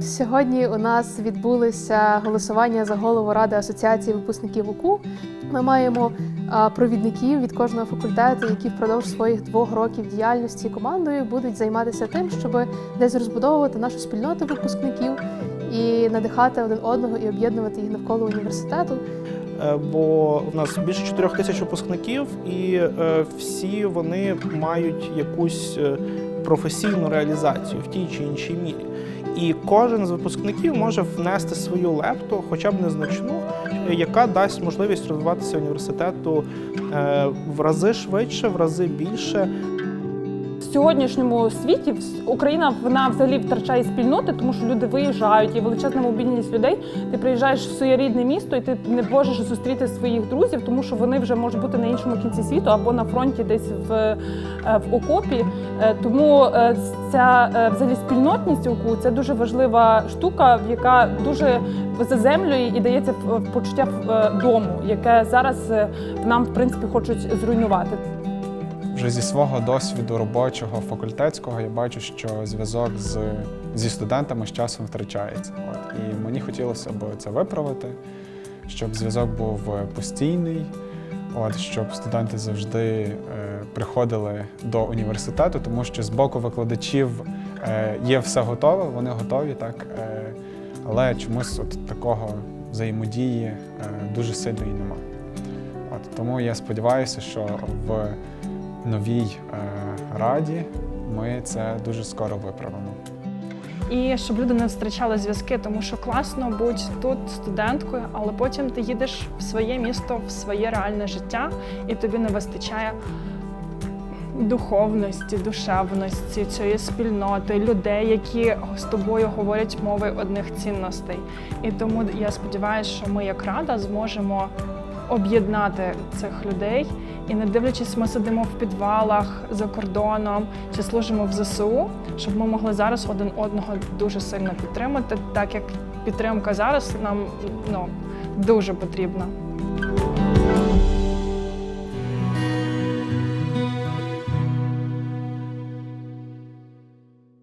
Сьогодні у нас відбулося голосування за голову ради асоціації випускників УКУ. Ми маємо провідників від кожного факультету, які впродовж своїх двох років діяльності командою будуть займатися тим, щоб десь розбудовувати нашу спільноту випускників і надихати один одного і об'єднувати їх навколо університету. Е, бо в нас більше 4 тисяч випускників, і е, всі вони мають якусь е, професійну реалізацію в тій чи іншій мірі. І кожен з випускників може внести свою лепту, хоча б незначну, яка дасть можливість розвиватися університету е, в рази швидше, в рази більше. В сьогоднішньому світі Україна вона взагалі втрачає спільноти, тому що люди виїжджають, є величезна мобільність людей. Ти приїжджаєш в своє рідне місто, і ти не можеш зустріти своїх друзів, тому що вони вже можуть бути на іншому кінці світу або на фронті, десь в, в окопі. Е, Тому е, ця е, взагалі спільнотність УКУ це дуже важлива штука, яка дуже заземлює і дається почуття е, дому, яке зараз е, нам в принципі хочуть зруйнувати. Вже зі свого досвіду робочого факультетського я бачу, що зв'язок з, зі студентами з часом втрачається. От. І мені хотілося б це виправити, щоб зв'язок був постійний, от, щоб студенти завжди е, приходили до університету, тому що з боку викладачів е, є все готове, вони готові, так, е, але чомусь от такого взаємодії дуже сильно і нема. От, тому я сподіваюся, що в новій раді ми це дуже скоро виправимо. І щоб люди не втрачали зв'язки, тому що класно бути тут студенткою, але потім ти їдеш в своє місто, в своє реальне життя, і тобі не вистачає духовності, душевності, цієї спільноти, людей, які з тобою говорять мови одних цінностей. І тому я сподіваюся, що ми як рада зможемо об'єднати цих людей. І не дивлячись, ми сидимо в підвалах за кордоном чи служимо в ЗСУ, щоб ми могли зараз один одного дуже сильно підтримати, так як підтримка зараз нам ну дуже потрібна.